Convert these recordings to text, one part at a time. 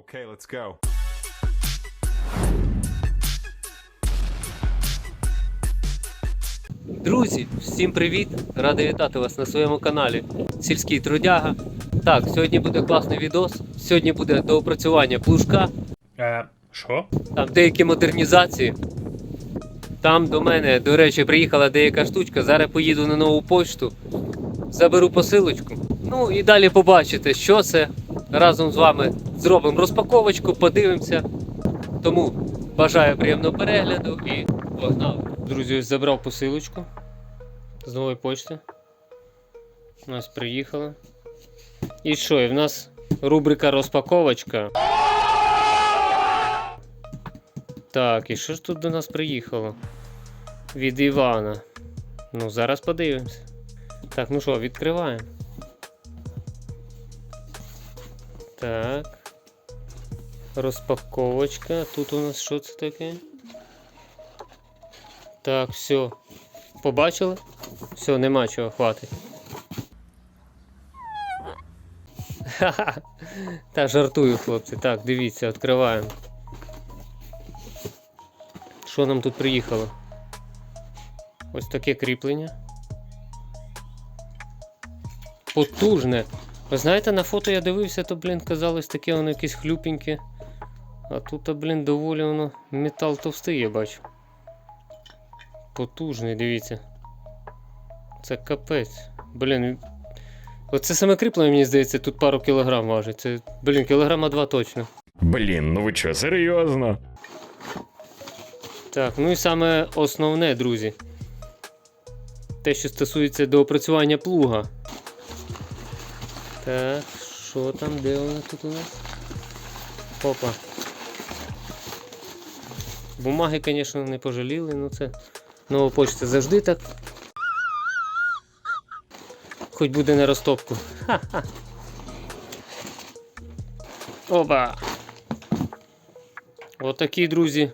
Okay, let's go. Друзі, всім привіт! Радий вітати вас на своєму каналі Сільський Трудяга. Так, сьогодні буде класний відос. Сьогодні буде доопрацювання плужка, Е, що? там деякі модернізації. Там до мене, до речі, приїхала деяка штучка. Зараз поїду на нову почту, заберу посилочку. Ну і далі побачите, що це. Разом з вами зробимо розпаковочку, подивимося. Тому бажаю приємного перегляду і погнали. Друзі, ось забрав посилочку з нової почти. Ось приїхала. І що? І в нас рубрика розпаковочка. Так, і що ж тут до нас приїхало? Від Івана. Ну, зараз подивимось. Так, ну що, відкриваємо. Так. Розпаковочка. Тут у нас що це таке? Так, все. Побачили? Все, нема чого, хватить. Ха-ха. Та жартую, хлопці. Так, дивіться, відкриваємо. Що нам тут приїхало? Ось таке кріплення. Потужне. Ви знаєте, на фото я дивився, то, блін, казалось таке воно якесь хлюпеньке. А тут, блін, доволі воно метал товстий, я бачу. Потужний, дивіться. Це капець. Блін. Оце саме кріплення, мені здається, тут пару кілограм важить. Це, блін, кілограма два точно. Блін, ну ви що, серйозно? Так, ну і саме основне, друзі. Те, що стосується доопрацювання плуга. Так, що там, де вона тут у нас? Опа. Бумаги, звісно, не пожаліли, ну це нова почта завжди так. Хоч буде на розтопку. Ха-ха. Опа! Отакий, друзі,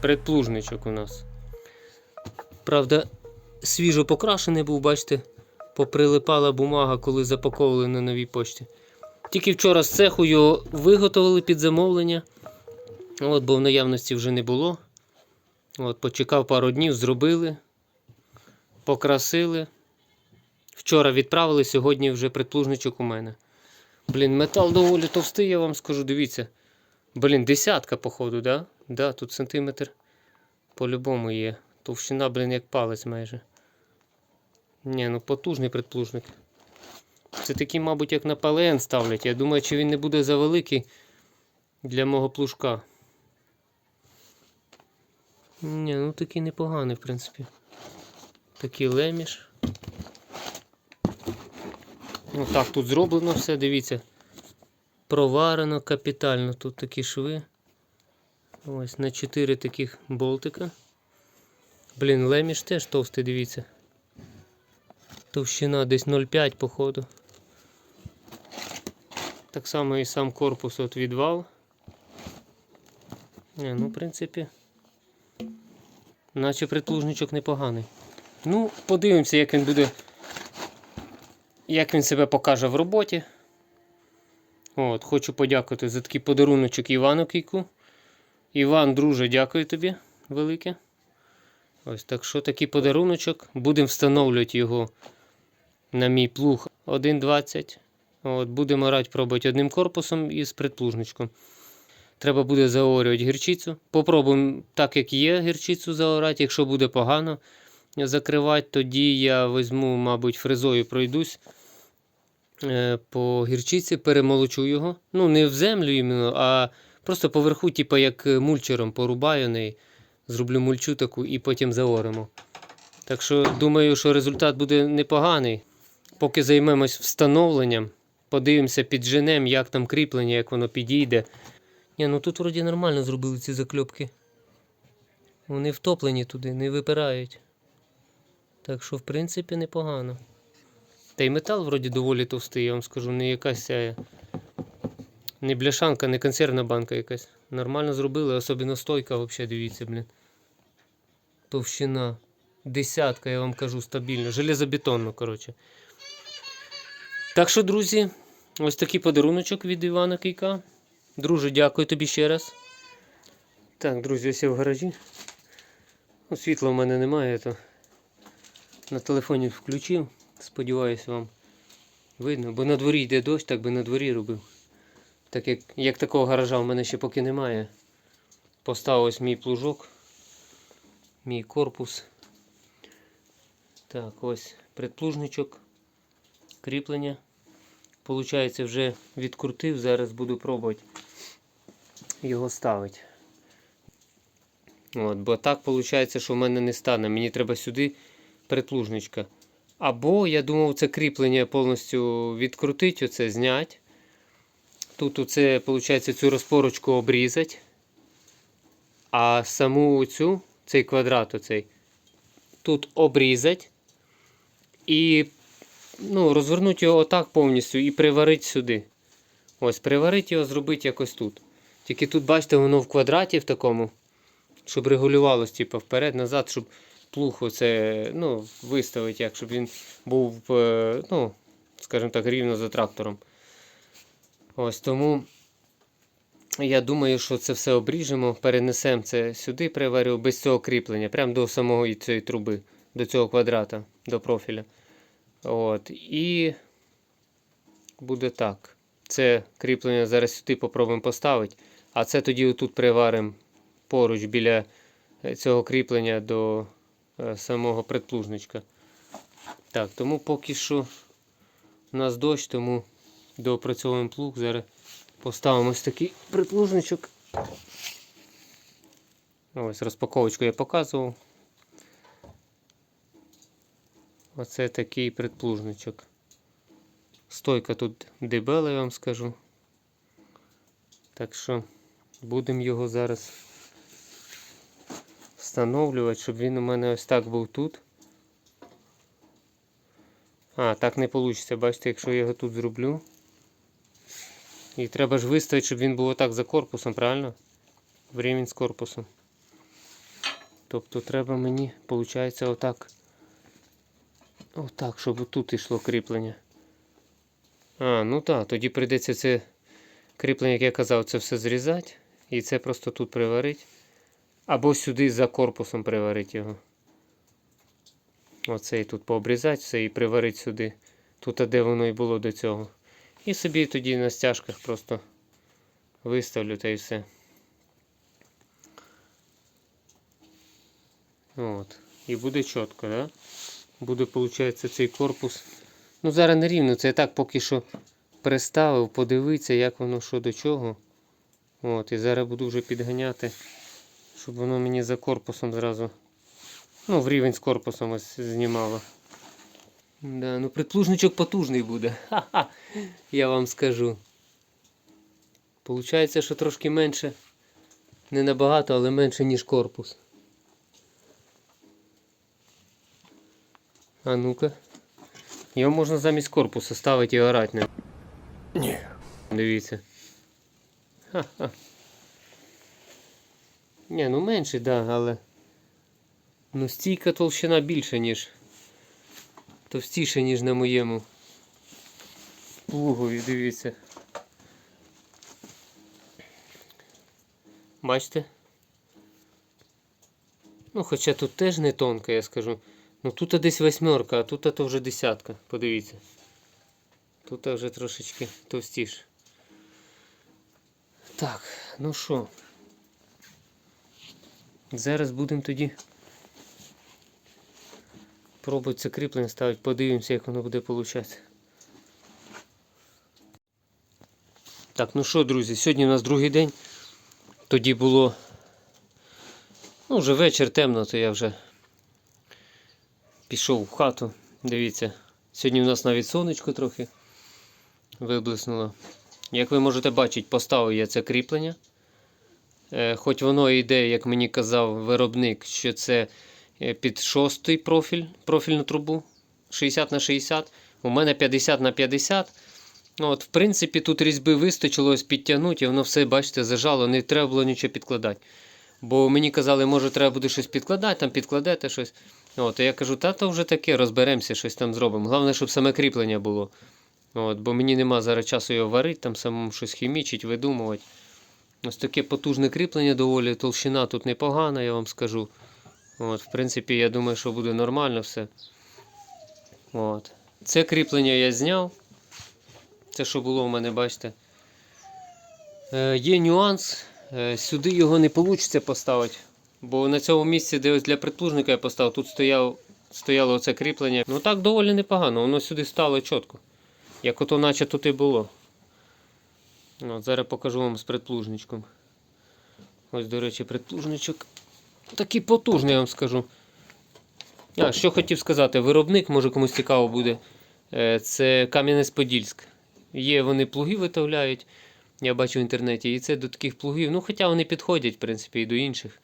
предплужничок у нас. Правда, свіжо покрашений був, бачите, поприлипала бумага, коли запаковували на новій пошті. Тільки вчора з цеху його виготовили під замовлення. От, бо в наявності вже не було. От, почекав пару днів, зробили, покрасили. Вчора відправили, сьогодні вже предплужничок у мене. Блін, метал доволі товстий, я вам скажу, дивіться. Блін, десятка, походу, да? Да, тут сантиметр по-любому є. Товщина, блін, як палець майже. Ні, ну потужний предплужник. Це такий, мабуть, як на ПЛН ставлять. Я думаю, чи він не буде завеликий для мого плужка. Ні, ну такий непоганий, в принципі. Такий леміш. Ну так, тут зроблено все, дивіться. Проварено капітально. Тут такі шви. Ось на 4 таких болтика. Блін, леміш теж товстий, дивіться. Товщина десь 0,5 походу. Так само і сам корпус от відвал. Не, ну, в принципі, наче притлужничок непоганий. Ну, подивимося, як він буде. Як він себе покаже в роботі. От, Хочу подякувати за такий подаруночок Івану Кійку. Іван, друже, дякую тобі велике. Ось так що такий подаруночок. Будемо встановлювати його на мій плуг 1.20. От, Будемо рати пробувати одним корпусом із предплужничком. Треба буде заорювати гірчицю. Попробуємо так, як є, гірчицю заорати. Якщо буде погано закривати, тоді я візьму, мабуть, фрезою пройдусь е, по гірчиці, перемолочу його. Ну, не в землю іменно, а просто поверху, типу, як мульчером порубаю неї. Зроблю мульчу таку і потім заоримо. Так що думаю, що результат буде непоганий. Поки займемось встановленням, подивимося під женем, як там кріплення, як воно підійде. Ні, ну тут вроді нормально зробили ці закльопки. Вони втоплені туди, не випирають. Так що, в принципі, непогано. Та й метал вроді доволі товстий, я вам скажу, не якась ця, не бляшанка, не консервна банка якась. Нормально зробили, особливо стойка, взагалі, дивіться, блін. Товщина. Десятка, я вам кажу, стабільно. Железобетонно, коротше. Так що, друзі, ось такий подаруночок від Івана Кийка. Друже, дякую тобі ще раз. Так, друзі, ось я в гаражі. Ну, світла в мене немає, то на телефоні включив. Сподіваюсь, вам видно. Бо на дворі йде дощ, так би на дворі робив. Так як, як такого гаража в мене ще поки немає. Поставив ось мій плужок, мій корпус. Так, ось предплужничок, кріплення. Получається, вже відкрутив, зараз буду пробувати його ставити. От, бо так виходить, що в мене не стане. Мені треба сюди предплужничка. Або я думав, це кріплення повністю відкрутити, оце зняти. Тут оце, виходить, цю розпорочку обрізати. А саму цю, цей квадрат оцей, тут обрізати і ну, розвернути його отак повністю і приварити сюди. Ось, приварити його, зробити якось тут. Тільки тут, бачите, воно в квадраті в такому, щоб регулювалось, типу, вперед-назад, щоб плуг оце, ну, виставити, як, щоб він був, е, ну, скажімо так, рівно за трактором. Ось тому я думаю, що це все обріжемо, перенесемо це сюди, приварю без цього кріплення, прямо до самої цієї труби, до цього квадрата, до профіля. От, і буде так. Це кріплення зараз сюди попробуємо поставити, а це тоді отут приваримо поруч біля е, цього кріплення до е, самого предплужничка. Так, тому поки що у нас дощ, тому доопрацьовуємо плуг. Зараз поставимо ось такий предплужничок. Ось розпаковочку я показував. Оце такий предплужничок. Стойка тут дебела, я вам скажу. Так що будемо його зараз встановлювати, щоб він у мене ось так був тут. А, так не вийде. Бачите, якщо я його тут зроблю. І треба ж виставити, щоб він був отак за корпусом, правильно? В з корпусом. Тобто треба мені, виходить, отак. Отак, щоб тут йшло кріплення. А, ну так, тоді прийдеться це кріплення, як я казав, це все зрізати. І це просто тут приварити. Або сюди за корпусом приварити його. Оцей тут пообрізати все і приварити сюди. Тут, де воно і було до цього. І собі тоді на стяжках просто виставлю та і все. От. І буде чітко, да? Буде, виходить, цей корпус. Ну, зараз не рівно, це я так поки що приставив, подивитися, як воно що до чого. От, і зараз буду вже підганяти, щоб воно мені за корпусом зразу. Ну, в рівень з корпусом ось знімало. Да, ну предплужничок потужний буде. Ха-ха, я вам скажу. Получається, що трошки менше. Не набагато, але менше, ніж корпус. А ну-ка. Його можна замість корпусу ставити і орати ним. Ні. Дивіться. Ха-ха. Ні, ну менше, да, але. Ну стійка толщина більша, ніж. Товстіша, ніж на моєму. Плугові, дивіться. Бачите? Ну, хоча тут теж не тонка, я скажу. Ну тут десь восьмерка, а тут то вже десятка. Подивіться. Тут вже трошечки товстіше. Так, ну що. Зараз будемо тоді пробувати це кріплення ставити, подивимося, як воно буде получатися. Так, ну що, друзі, сьогодні у нас другий день. Тоді було. Ну, вже вечір темно, то я вже пішов в хату. Дивіться, сьогодні у нас навіть сонечко трохи виблиснуло. Як ви можете бачити, поставив я це кріплення. Е, Хоч воно йде, як мені казав виробник, що це е, під шостий профіль, профільну трубу 60 на 60. У мене 50 на 50. Ну, от, В принципі, тут різьби вистачило ось підтягнути, і воно все, бачите, зажало, не треба було нічого підкладати. Бо мені казали, може, треба буде щось підкладати, там підкладете щось. От, я кажу, та то вже таке, розберемося, щось там зробимо. Головне, щоб саме кріплення було. От, бо мені нема зараз часу його варити, там самому щось хімічить, видумувати. Ось таке потужне кріплення доволі, толщина тут непогана, я вам скажу. От, в принципі, я думаю, що буде нормально все. От. Це кріплення я зняв. Це що було у мене, бачите. Е, є нюанс. Е, сюди його не вийде поставити. Бо на цьому місці, де ось для предплужника я поставив, тут стояв, стояло оце кріплення. Ну так доволі непогано, воно сюди стало чітко. Як ото наче тут і було. От, зараз покажу вам з предплужничком. Ось, до речі, предплужничок такий потужний, я вам скажу. А, що хотів сказати, виробник, може комусь цікаво буде. Е, Це Кам'янець-Подільськ. Є вони плуги виготовляють, я бачу в інтернеті. І це до таких плугів. Ну, хоча вони підходять, в принципі, і до інших.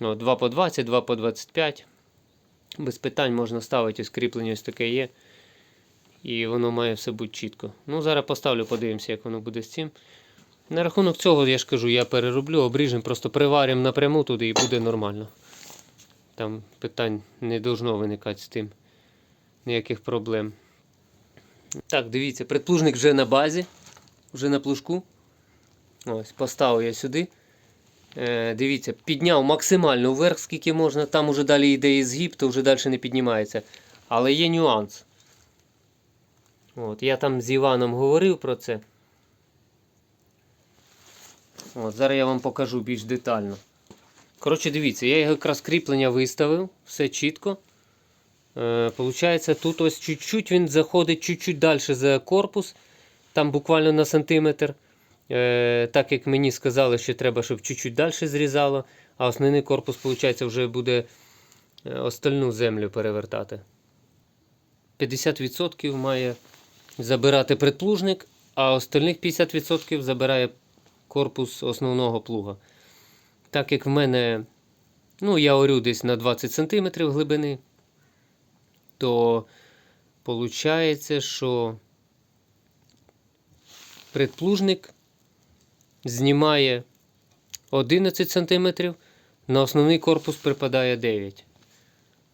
О, 2 по 20, 2 по 25. Без питань можна ставити ось ось таке є. І воно має все бути чітко. Ну, зараз поставлю, подивимося, як воно буде з цим. На рахунок цього, я ж кажу, я перероблю, обріжемо, просто приваримо напряму туди і буде нормально. Там питань не должно виникати з тим. Ніяких проблем. Так, дивіться, предплужник вже на базі, вже на плужку. Ось, поставив я сюди. Е, дивіться, підняв максимально вверх, скільки можна. Там уже далі йде і згиб, то вже далі не піднімається. Але є нюанс. От, я там з Іваном говорив про це. От, зараз я вам покажу більш детально. Коротше, дивіться, я його якраз кріплення виставив, все чітко. Е, Получається, тут ось чуть-чуть він заходить чуть-чуть далі за корпус, там буквально на сантиметр. Е, так як мені сказали, що треба, щоб чуть-чуть далі зрізало, а основний корпус, виходить, вже буде е, остальну землю перевертати. 50% має забирати предплужник, а остальних 50% забирає корпус основного плуга. Так як в мене, ну, я орю десь на 20 см глибини, то виходить, що предплужник знімає 11 см, на основний корпус припадає 9.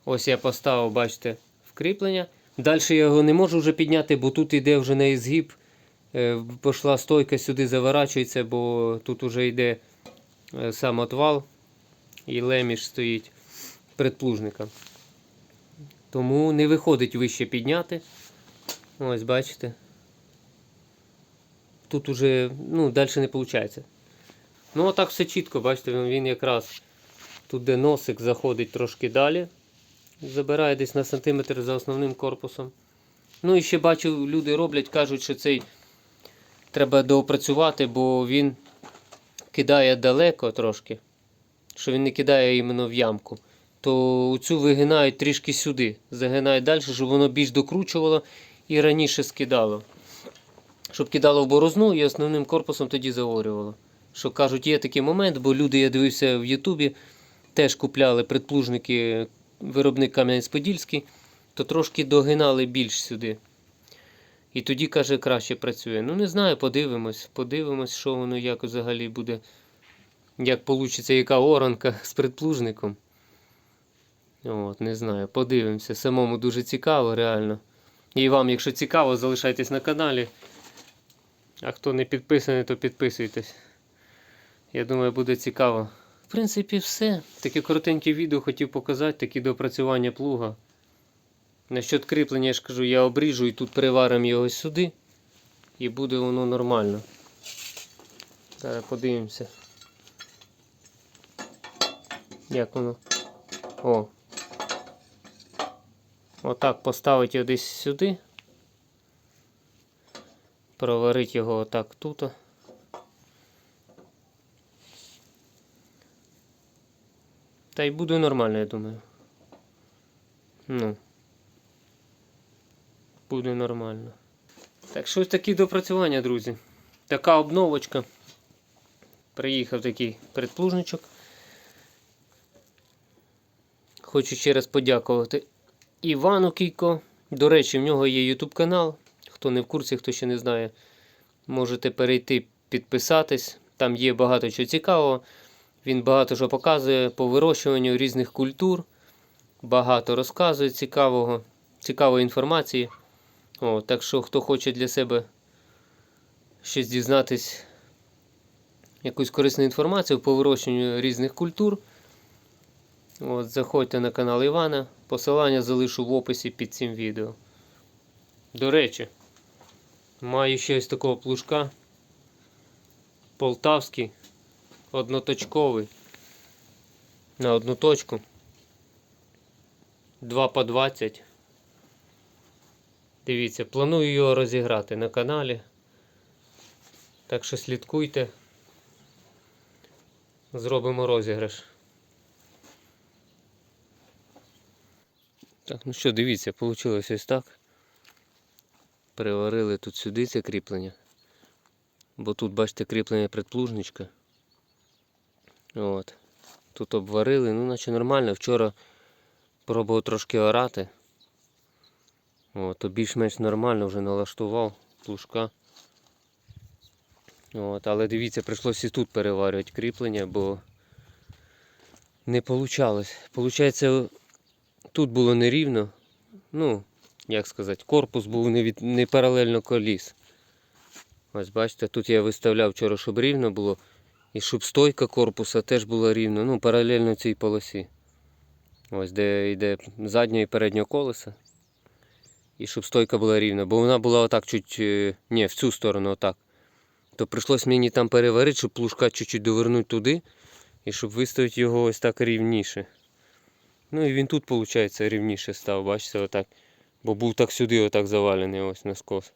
Ось я поставив, бачите, вкріплення. Далі я його не можу вже підняти, бо тут йде вже на ізгиб. Е, Пішла стойка сюди заворачується, бо тут вже йде е, сам отвал і леміш стоїть предплужника. Тому не виходить вище підняти. Ось, бачите. Тут уже ну, далі не виходить. Ну, отак все чітко, бачите, він- якраз тут, де носик заходить трошки далі. Забирає десь на сантиметр за основним корпусом. Ну і ще бачу, люди роблять, кажуть, що цей треба доопрацювати, бо він кидає далеко трошки, що він не кидає іменно в ямку. То цю вигинають трішки сюди, загинають далі, щоб воно більш докручувало і раніше скидало. Щоб кидало в борозну і основним корпусом тоді заорювало. Що кажуть, є такий момент, бо люди, я дивився в Ютубі, теж купляли предплужники виробник Кам'янець-Подільський, то трошки догинали більш сюди. І тоді, каже, краще працює. Ну, не знаю, подивимось. Подивимось, що воно як взагалі буде, як вийде, яка оранка з предплужником. От, не знаю, подивимося. Самому дуже цікаво, реально. І вам, якщо цікаво, залишайтесь на каналі. А хто не підписаний, то підписуйтесь. Я думаю, буде цікаво. В принципі, все. Таке коротеньке відео хотів показати, такі допрацювання плуга. Насчет кріплення, я ж кажу, я обріжу і тут приваримо його сюди. І буде воно нормально. Зараз подивимося. Як воно. О. Отак поставити його десь сюди. Проварити його отак тут. Та й буде нормально, я думаю. Ну. Буде нормально. Так що ось такі допрацювання, друзі. Така обновочка. Приїхав такий предплужничок. Хочу ще раз подякувати Івану Кійко. До речі, в нього є YouTube канал. Хто не в курсі, хто ще не знає, можете перейти підписатись. Там є багато чого цікавого. Він багато що показує по вирощуванню різних культур. Багато розказує цікавого, цікавої інформації. О, так що, хто хоче для себе щось дізнатись якусь корисну інформацію по вирощуванню різних культур. От, заходьте на канал Івана. Посилання залишу в описі під цим відео. До речі, маю ще ось такого плужка. Полтавський, одноточковий. На одну точку. 2 по 20. Дивіться, планую його розіграти на каналі. Так що слідкуйте. Зробимо розіграш. Так, ну що, дивіться, вийшло ось так. Переварили тут сюди це кріплення. Бо тут, бачите, кріплення предплужничка. От. Тут обварили, ну наче нормально. Вчора пробував трошки орати. От, то більш-менш нормально вже налаштував плужка. От, але дивіться, прийшлося і тут переварювати кріплення, бо не вийшло. Получається, тут було нерівно. Ну, як сказати, корпус був не, від, не паралельно коліс. Ось бачите, тут я виставляв вчора, щоб рівно було. І щоб стойка корпуса теж була рівно, ну, паралельно цій полосі. Ось де йде заднє і переднє колеса. І щоб стойка була рівна, бо вона була отак чуть. е, Ні, в цю сторону отак. То прийшлось мені там переварити, щоб плужка чуть-чуть довернути туди. І щоб виставити його ось так рівніше. Ну і він тут, виходить, рівніше став, бачите, отак. Бо був так сюди отак завалений ось на скос.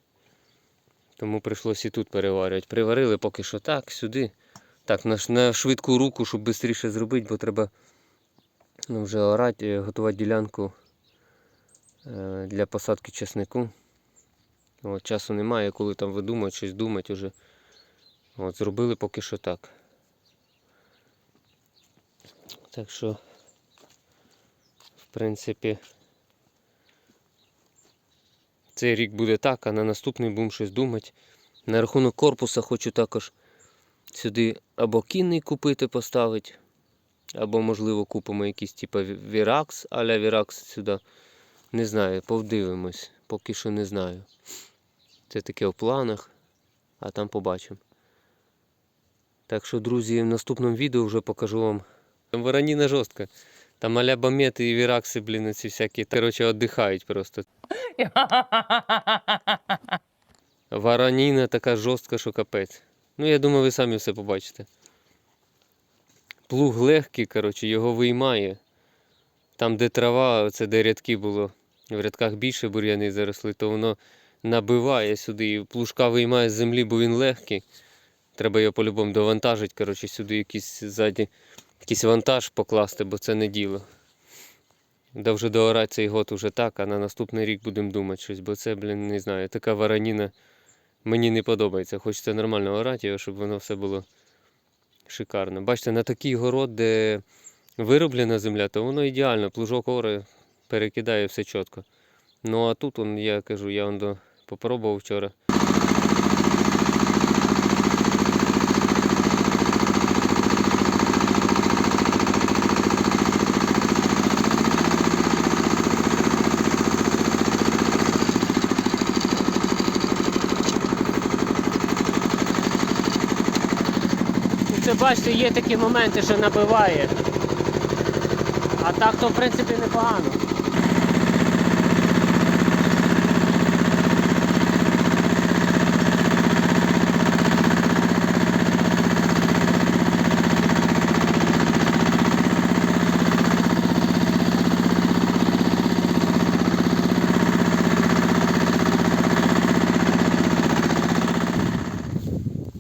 Тому прийшлось і тут переварювати. Приварили поки що так, сюди. Так, на, на швидку руку, щоб швидше зробити, бо треба ну, вже орати, е, готувати ділянку е, для посадки чеснику. От, часу немає, коли там видумати, щось думати вже. От, зробили поки що так. Так що, в принципі, цей рік буде так, а на наступний будемо щось думати. На рахунок корпуса хочу також сюди або кінний купити, поставити, або, можливо, купимо якийсь типу Virax, а-ля Virax сюди. Не знаю, повдивимось. Поки що не знаю. Це таке в планах, а там побачимо. Так що, друзі, в наступному відео вже покажу вам. Там вороніна жорстка. Там аля бамети і віракси, блін, ці всякі. Коротше, віддихають просто. Вороніна така жорстка, що капець. Ну, я думаю, ви самі все побачите. Плуг легкий, коротше, його виймає. Там, де трава, це де рядки було, в рядках більше бур'яни заросли, то воно набиває сюди. І плужка виймає з землі, бо він легкий. Треба його по-любому довантажити, коротше, сюди якийсь ззаді, якийсь вантаж покласти, бо це не діло. Да вже доорати цей год уже так, а на наступний рік будемо думати щось, бо це, блін, не знаю, така вараніна мені не подобається. Хочеться нормально орати щоб воно все було шикарно. Бачите, на такий город, де вироблена земля, то воно ідеально, плужок ори перекидає все чітко. Ну а тут, он, я кажу, я он до, попробував вчора. Бачите, є такі моменти, що набиває. А так то в принципі непогано.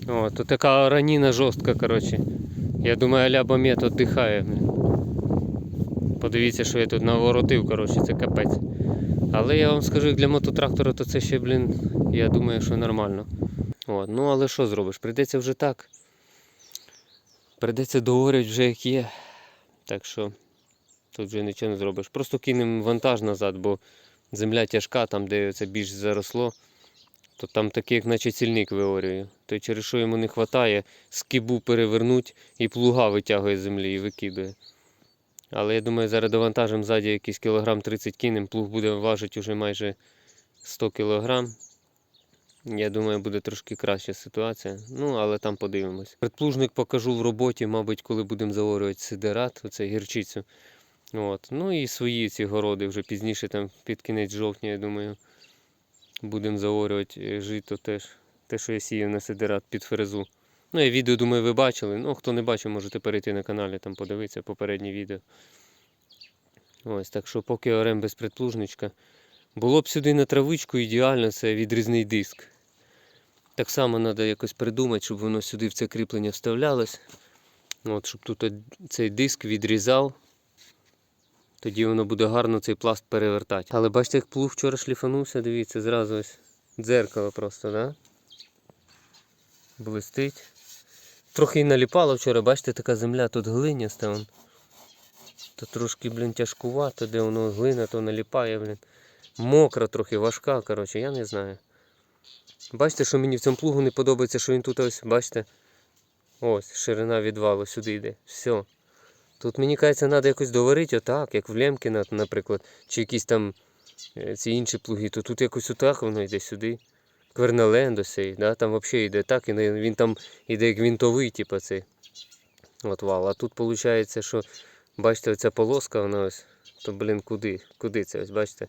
О, тут така раніна жорстка, коротше. Я думаю, аля бомет віддихає. Подивіться, що я тут наворотив, коротше, це капець. Але я вам скажу, для мототрактора, то це ще, блін, я думаю, що нормально. От, ну але що зробиш? Прийдеться вже так. Прийдеться договорити вже як є. Так що тут вже нічого не зробиш. Просто кинемо вантаж назад, бо земля тяжка, там, де це більш заросло, то там такий, як наче цільник виорює. То через що йому не вистачає, скибу перевернуть і плуга витягує з землі і викидує. Але я думаю, зараз довантажимо ззаді якийсь кілограм 30 кинем, плуг буде важити вже майже 100 кілограм. Я думаю, буде трошки краща ситуація. Ну, але там подивимось. Предплужник покажу в роботі, мабуть, коли будемо заорювати сидерат, оце гірчицю. От. Ну і свої ці городи вже пізніше, там під кінець жовтня, я думаю, будемо заорювати жито теж. Те, що я сіяв на сидерат під фрезу. Ну, я відео, думаю, ви бачили. Ну, хто не бачив, можете перейти на каналі, там подивитися попереднє відео. Ось, так що поки орем без предплужничка. Було б сюди на травичку ідеально, це відрізний диск. Так само треба якось придумати, щоб воно сюди в це кріплення вставлялось. От, щоб тут цей диск відрізав. Тоді воно буде гарно цей пласт перевертати. Але бачите, як плуг вчора шліфанувся, дивіться, зразу ось дзеркало просто, да? Блистить. Трохи і наліпало вчора, бачите, така земля тут глиняста. вон. То трошки, блін, тяжкувато, де воно глина, то наліпає, блін. Мокра трохи, важка, коротше, я не знаю. Бачите, що мені в цьому плугу не подобається, що він тут ось, бачите? Ось, ширина відвалу сюди йде. Все. Тут мені кажеться, треба якось доварити отак, як в Лемкіна, наприклад, чи якісь там е, ці інші плуги, то тут якось отак воно йде сюди. Квернелен сей, да? там взагалі йде так, і він там йде як вінтовий, типу цей. От вал. А тут виходить, що бачите, оця полоска, вона ось, то, блін, куди? Куди це ось, бачите?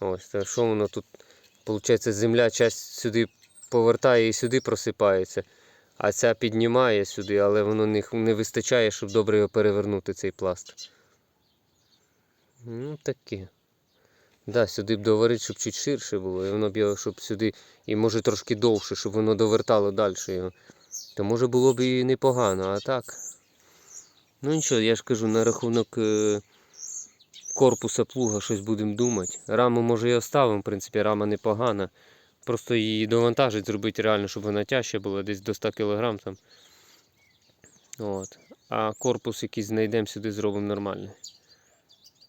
Ось, то що воно тут, виходить, земля часть сюди повертає і сюди просипається, а ця піднімає сюди, але воно не, не вистачає, щоб добре його перевернути, цей пласт. Ну, таке. Да, сюди б доварити, щоб чуть ширше було, і воно б його, щоб сюди, і може трошки довше, щоб воно довертало далі його. То може було б і непогано, а так. Ну нічого, я ж кажу, на рахунок е, корпуса плуга щось будемо думати. Раму може і оставимо, в принципі, рама непогана. Просто її довантажить, зробити реально, щоб вона тяжча була, десь до 100 кг там. От. А корпус якийсь знайдемо сюди, зробимо нормальний.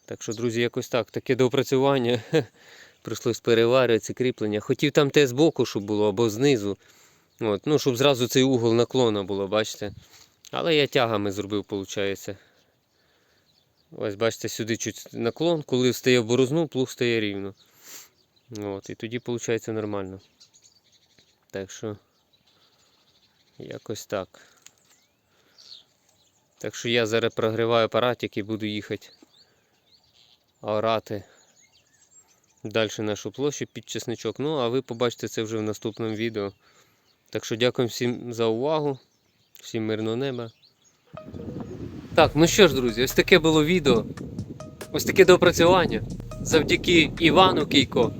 Так що, друзі, якось так. Таке доопрацювання. Прийшлось переварювати ці кріплення. Хотів там те збоку, щоб було, або знизу. От. Ну, щоб зразу цей угол наклона було, бачите. Але я тягами зробив, виходить. Ось, бачите, сюди чуть наклон, коли стає в борозну, плуг стає рівно. От, і тоді виходить нормально. Так що, якось так. Так що я зараз прогріваю апаратик і буду їхати орати далі нашу площу під чесничок. Ну, а ви побачите це вже в наступному відео. Так що дякую всім за увагу. Всім мирного неба. Так, ну що ж, друзі, ось таке було відео. Ось таке доопрацювання. Завдяки Івану Кійко.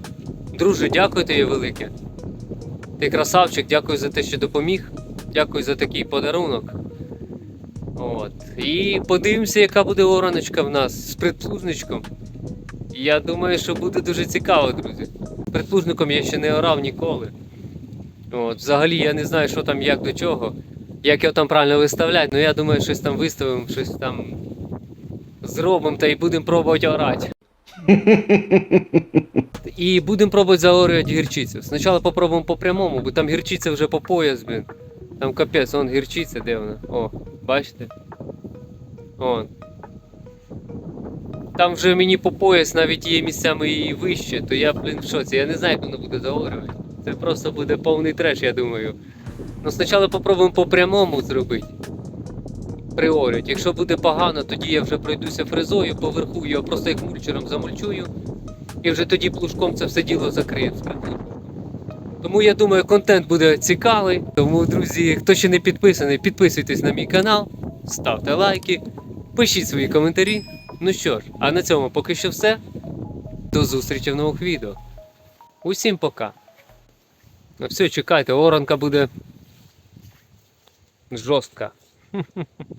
Друже, дякую тобі велике. Ти красавчик, дякую за те, що допоміг. Дякую за такий подарунок. От. І подивимося, яка буде ораночка в нас з предплужничком. Я думаю, що буде дуже цікаво, друзі. Предплужником я ще не орав ніколи. От, взагалі я не знаю, що там, як до чого, як його там правильно виставляти, ну я думаю, щось там виставимо, щось там зробимо та й будемо пробувати орати. І будемо пробувати заорювати гірчицю. Спочатку попробуємо по прямому, бо там гірчиця вже по пояс, блін. Там капець, вон гірчиця, де вона? О, бачите? Вон. Там вже мені по пояс навіть є місцями і вище, то я, блін, в шоці. Я не знаю, як воно буде заорювати. Це просто буде повний треш, я думаю. Ну, спочатку попробуємо по прямому зробити. Приорють. Якщо буде погано, тоді я вже пройдуся фрезою, поверху його просто як мульчером замульчую. І вже тоді плужком це все діло закриє. Тому я думаю, контент буде цікавий. Тому, друзі, хто ще не підписаний, підписуйтесь на мій канал, ставте лайки, пишіть свої коментарі. Ну що ж, а на цьому поки що все. До зустрічі в нових відео. Усім пока. Ну все, чекайте, оранка буде жорстка.